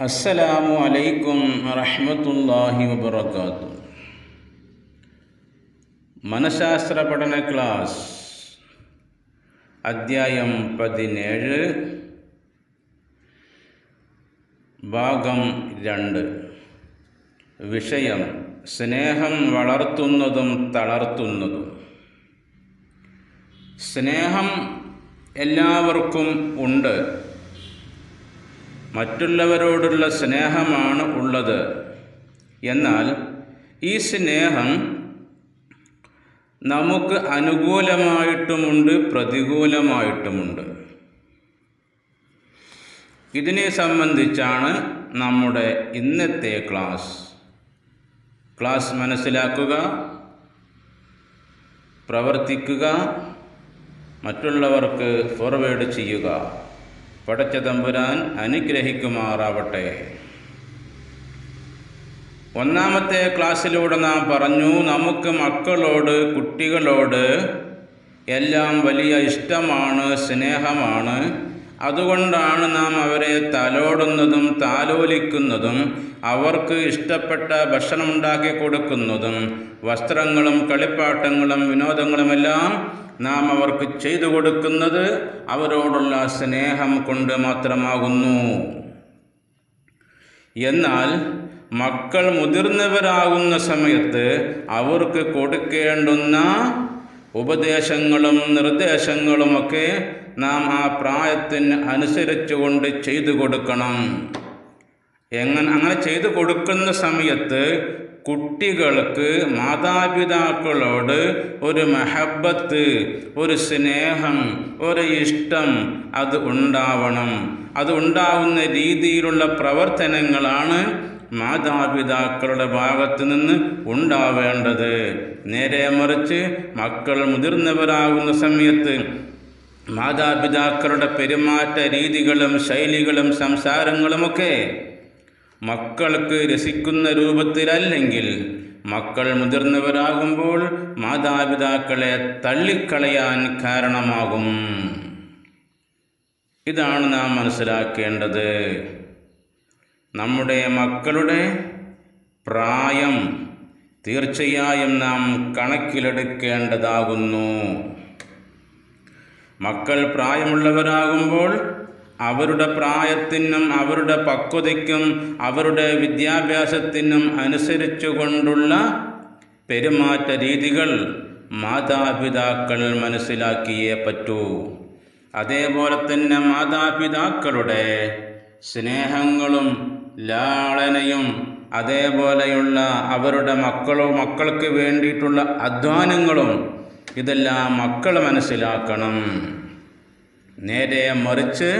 അസ്സലാമു അലൈക്കും റഹ്മത്തുല്ലാഹി വബർക്കാത്തു മനഃശാസ്ത്ര പഠന ക്ലാസ് അദ്ധ്യായം പതിനേഴ് ഭാഗം രണ്ട്. വിഷയം സ്നേഹം വളർത്തുന്നതും തളർത്തുന്നതും. സ്നേഹം എല്ലാവർക്കും ഉണ്ട്. മറ്റുള്ളവരോടുള്ള സ്നേഹമാണ് ഉള്ളത്. എന്നാൽ ഈ സ്നേഹം നമുക്ക് അനുകൂലമായിട്ടുമുണ്ട് പ്രതികൂലമായിട്ടുമുണ്ട്. ഇതിനെ സംബന്ധിച്ചാണ് നമ്മുടെ ഇന്നത്തെ ക്ലാസ്. ക്ലാസ് മനസ്സിലാക്കുക പ്രവർത്തിക്കുക മറ്റുള്ളവർക്ക് ഫോർവേഡ് ചെയ്യുക. പടച്ച തമ്പുരാൻ അനുഗ്രഹിക്കുമാറാവട്ടെ. ഒന്നാമത്തെ ക്ലാസ്സിലൂടെ നാം പറഞ്ഞു നമുക്ക് മക്കളോട് കുട്ടികളോട് എല്ലാം വലിയ ഇഷ്ടമാണ് സ്നേഹമാണ്. അതുകൊണ്ടാണ് നാം അവരെ തലോടുന്നതും താലോലിക്കുന്നതും അവർക്ക് ഇഷ്ടപ്പെട്ട ഭക്ഷണം ഉണ്ടാക്കി കൊടുക്കുന്നതും. വസ്ത്രങ്ങളും കളിപ്പാട്ടങ്ങളും വിനോദങ്ങളുമെല്ലാം നാം അവർക്ക് ചെയ്തു കൊടുക്കുന്നത് അവരോടുള്ള സ്നേഹം കൊണ്ട് മാത്രമാകുന്നു. എന്നാൽ മക്കൾ മുതിർന്നവരാകുന്ന സമയത്ത് അവർക്ക് കൊടുക്കേണ്ടുന്ന ഉപദേശങ്ങളും നിർദ്ദേശങ്ങളുമൊക്കെ നാം ആ പ്രായത്തിന് അനുസരിച്ചുകൊണ്ട് ചെയ്തു കൊടുക്കണം. എങ്ങനെ അങ്ങനെ ചെയ്തു കൊടുക്കുന്ന സമയത്ത് കുട്ടികൾക്ക് മാതാപിതാക്കളോട് ഒരു മഹബത്ത് ഒരു സ്നേഹം ഒരു ഇഷ്ടം അത് ഉണ്ടാവണം. അത് ഉണ്ടാവുന്ന രീതിയിലുള്ള പ്രവർത്തനങ്ങളാണ് മാതാപിതാക്കളുടെ ഭാഗത്തു നിന്ന് ഉണ്ടാവേണ്ടത്. നേരെ മറിച്ച് മക്കൾ മുതിർന്നവരാകുന്ന സമയത്ത് മാതാപിതാക്കളുടെ പെരുമാറ്റ രീതികളും ശൈലികളും സംസാരങ്ങളുമൊക്കെ മക്കൾക്ക് രസിക്കുന്ന രൂപത്തിലല്ലെങ്കിൽ മക്കൾ മുതിർന്നവരാകുമ്പോൾ മാതാപിതാക്കളെ തള്ളിക്കളയാൻ കാരണമാകും. ഇതാണ് നാം മനസ്സിലാക്കേണ്ടത്. നമ്മുടെ മക്കളുടെ പ്രായം തീർച്ചയായും നാം കണക്കിലെടുക്കേണ്ടതാകുന്നു. മക്കൾ പ്രായമുള്ളവരാകുമ്പോൾ അവരുടെ പ്രായത്തിനും അവരുടെ പക്വതയ്ക്കും അവരുടെ വിദ്യാഭ്യാസത്തിനും അനുസരിച്ചുകൊണ്ടുള്ള പെരുമാറ്റ രീതികൾ മാതാപിതാക്കൾ മനസ്സിലാക്കിയേ പറ്റൂ. അതേപോലെ തന്നെ മാതാപിതാക്കളുടെ സ്നേഹങ്ങളും ലാളനയും അതേപോലെയുള്ള അവരുടെ മക്കളോ മക്കൾക്ക് വേണ്ടിയിട്ടുള്ള അധ്വാനങ്ങളും ഇതെല്ലാം മക്കൾ മനസ്സിലാക്കണം. നേരെ മറിച്ച്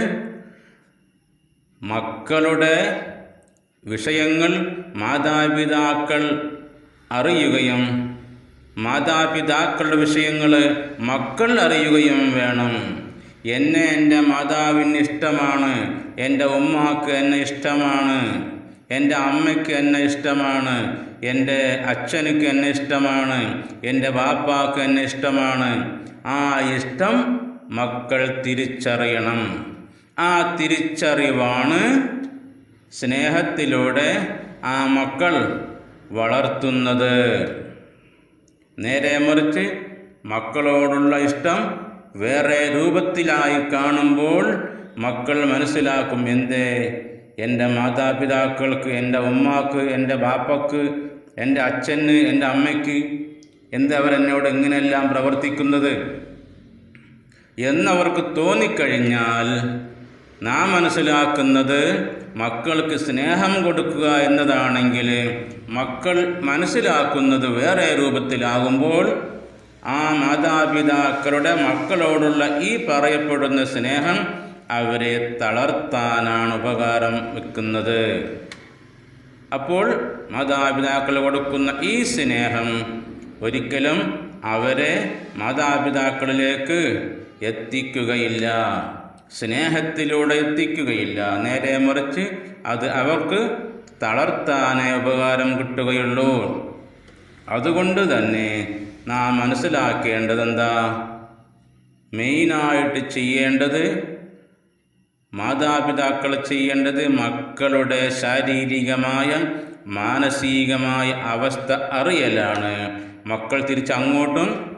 മക്കളുടെ വിഷയങ്ങൾ മാതാപിതാക്കൾ അറിയുകയും മാതാപിതാക്കളുടെ വിഷയങ്ങൾ മക്കൾ അറിയുകയും വേണം. എന്നെ എന്റെ മാതാവിന് ഇഷ്ടമാണ്. എന്റെ ഉമ്മാക്ക് എന്നെ ഇഷ്ടമാണ്. എന്റെ അമ്മയ്ക്ക് എന്നെ ഇഷ്ടമാണ്. എന്റെ അച്ഛനുക്ക് എന്നെ ഇഷ്ടമാണ്. എന്റെ ബാപ്പാക്ക് എന്നെ ഇഷ്ടമാണ്. ആ ഇഷ്ടം മക്കൾ തിരിച്ചറിയണം. ആ തിരിച്ചറിവാണ് സ്നേഹത്തിലൂടെ ആ മക്കൾ വളർത്തുന്നത്. നേരെ മറിച്ച് മക്കളോടുള്ള ഇഷ്ടം വേറെ രൂപത്തിലായി കാണുമ്പോൾ മക്കൾ മനസ്സിലാക്കും എന്തേ? എന്റെ മാതാപിതാക്കൾക്ക് എന്റെ ഉമ്മാക്ക് എന്റെ ബാപ്പക്ക് എന്റെ അച്ഛന് എന്റെ അമ്മയ്ക്ക് എന്ത് അവരെന്നോട് ഇങ്ങനെയെല്ലാം പ്രവർത്തിക്കുന്നത്? എന്നവർക്ക് തോന്നിക്കഴിഞ്ഞാൽ നാം മനസ്സിലാക്കുന്നത് മക്കൾക്ക് സ്നേഹം കൊടുക്കുക എന്നതാണെങ്കിൽ മക്കൾ മനസ്സിലാക്കുന്നത് വേറെ രൂപത്തിലാകുമ്പോൾ ആ മാതാപിതാക്കളുടെ മക്കളോടുള്ള ഈ പറയപ്പെടുന്ന സ്നേഹം അവരെ തളർത്താനാണ് ഉപകാരം വെക്കുന്നത്. അപ്പോൾ മാതാപിതാക്കൾ കൊടുക്കുന്ന ഈ സ്നേഹം ഒരിക്കലും അവരെ മാതാപിതാക്കളിലേക്ക് എത്തിക്കുകയില്ല. സ്നേഹത്തിലൂടെ എത്തിക്കുകയില്ല. നേരെ മറിച്ച് അത് അവർക്ക് തളർത്താനേ ഉപകാരം കിട്ടുകയുള്ളൂ. അതുകൊണ്ട് തന്നെ നാം മനസ്സിലാക്കേണ്ടത് എന്താ മെയിനായിട്ട് ചെയ്യേണ്ടത് മാതാപിതാക്കൾ ചെയ്യേണ്ടത് മക്കളുടെ ശാരീരികമായ മാനസികമായ അവസ്ഥ അറിയലാണ്. മക്കൾ തിരിച്ചങ്ങോട്ടും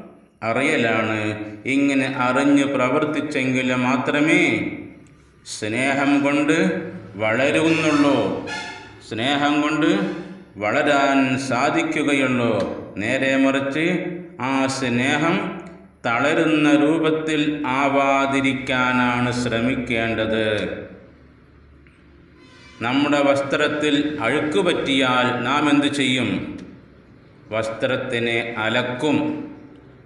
അറിയലാണ്. ഇങ്ങനെ അറിഞ്ഞ് പ്രവർത്തിച്ചെങ്കിൽ മാത്രമേ സ്നേഹം കൊണ്ട് വളരുന്നുള്ളൂ. സ്നേഹം കൊണ്ട് വളരാൻ സാധിക്കുകയുള്ളൂ. നേരെ മറിച്ച് ആ സ്നേഹം തളരുന്ന രൂപത്തിൽ ആവാതിരിക്കാനാണ് ശ്രമിക്കേണ്ടത്. നമ്മുടെ വസ്ത്രത്തിൽ അഴുക്ക് പറ്റിയാൽ നാം എന്തു ചെയ്യും? വസ്ത്രത്തിനെ അലക്കും.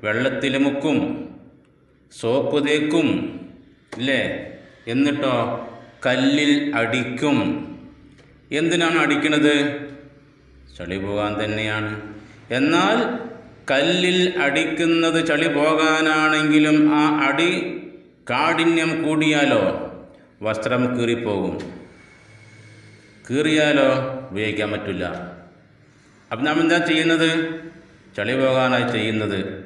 വെള്ളത്തിൽ മുക്കും സോപ്പ് തേക്കും ഇല്ലേ എന്നിട്ടോ കല്ലിൽ അടിക്കും. എന്തിനാണ് അടിക്കുന്നത് ചളി പോകാൻ തന്നെയാണ്. എന്നാൽ കല്ലിൽ അടിക്കുന്നത് ചളി പോകാനാണെങ്കിലും ആ അടി കാഠിന്യം കൂടിയാലോ? വസ്ത്രം കീറിപ്പോകും. കീറിയാലോ? ഉപയോഗിക്കാൻ പറ്റില്ല. അപ്പം നാം എന്താ ചെയ്യുന്നത്? ചളി പോകാനായി ചെയ്യുന്നത്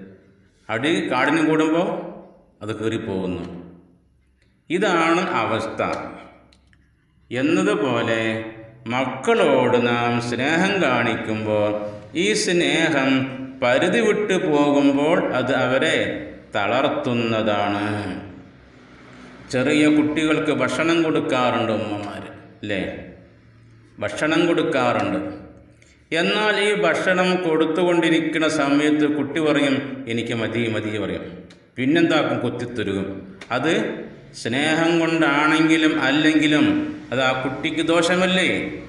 അടി കാടിന് കൂടുമ്പോൾ അത് കീറിപ്പോകുന്നു. ഇതാണ് അവസ്ഥ. എന്നതുപോലെ മക്കളോട് നാം സ്നേഹം കാണിക്കുമ്പോൾ ഈ സ്നേഹം പരിധി വിട്ടു പോകുമ്പോൾ അത് അവരെ തളർത്തുന്നതാണ്. ചെറിയ കുട്ടികൾക്ക് ഭക്ഷണം കൊടുക്കാറുണ്ട് ഉമ്മമാർ അല്ലേ? ഭക്ഷണം കൊടുക്കാറുണ്ട്. എന്നാൽ ഈ ഭക്ഷണം കൊടുത്തുകൊണ്ടിരിക്കുന്ന സമയത്ത് കുട്ടി പറയും എനിക്ക് മതി മതി പറയും. പിന്നെന്താക്കും? കൊത്തിത്തരും അത് സ്നേഹം കൊണ്ടാണെങ്കിലും അല്ലെങ്കിലും അത് ആ കുട്ടിക്ക് ദോഷമല്ലേ?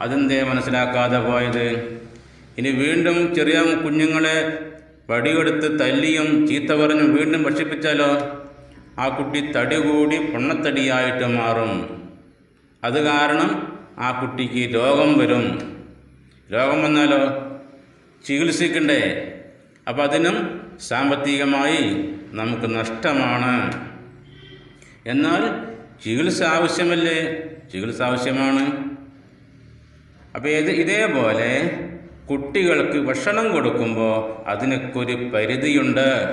അതെന്തേ മനസ്സിലാക്കാതെ പോയത്? ഇനി വീണ്ടും ചെറിയ കുഞ്ഞുങ്ങളെ വടിയെടുത്ത് തല്ലിയും ചീത്ത പറഞ്ഞും വീണ്ടും ഭക്ഷിപ്പിച്ചാലോ? ആ കുട്ടി തടി കൂടി പൊണ്ണത്തടിയായിട്ട് മാറും. അത് കാരണം ആ കുട്ടിക്ക് രോഗം വരും. രോഗം വന്നാലോ? ചികിത്സിക്കണ്ടേ? അപ്പം അതിനും സാമ്പത്തികമായി നമുക്ക് നഷ്ടമാണ്. എന്നാൽ ചികിത്സ ആവശ്യമല്ലേ? ചികിത്സ ആവശ്യമാണ്. അപ്പോൾ ഇത് ഇതേപോലെ കുട്ടികൾക്ക് ഭക്ഷണം കൊടുക്കുമ്പോൾ അതിനൊക്കൊരു പരിധിയുണ്ട്.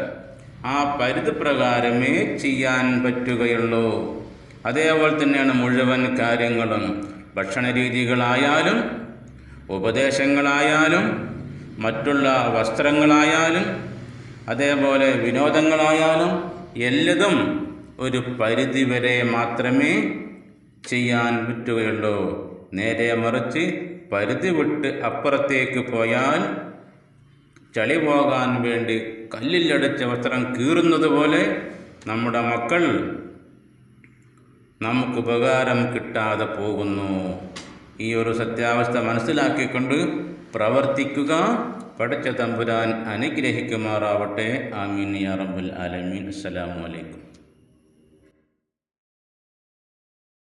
ആ പരിധി പ്രകാരമേ ചെയ്യാൻ പറ്റുകയുള്ളൂ. അതേപോലെ തന്നെയാണ് മുഴുവൻ കാര്യങ്ങളും. ഭക്ഷണ രീതികളായാലും ഉപദേശങ്ങളായാലും മറ്റുള്ള വസ്ത്രങ്ങളായാലും അതേപോലെ വിനോദങ്ങളായാലും എല്ലതും ഒരു പരിധി വരെ മാത്രമേ ചെയ്യാൻ പറ്റുകയുള്ളൂ. നേരെ മറിച്ച് പരിധി വിട്ട് അപ്പുറത്തേക്ക് പോയാൽ ചളി പോകാൻ വേണ്ടി കല്ലിലടിച്ച വസ്ത്രം കീറുന്നത് പോലെ നമ്മുടെ മക്കൾ നമുക്ക് ഉപകാരം കിട്ടാതെ പോകുന്നു. ഈ ഒരു സത്യാവസ്ഥ മനസ്സിലാക്കിക്കൊണ്ട് പ്രവർത്തിക്കുക. പഠിച്ച തമ്പുരാൻ അനുഗ്രഹിക്കുമാറാവട്ടെ. ആമീൻ യാ റബ്ബൽ ആലമീൻ. അസ്സലാമു അലൈക്കും.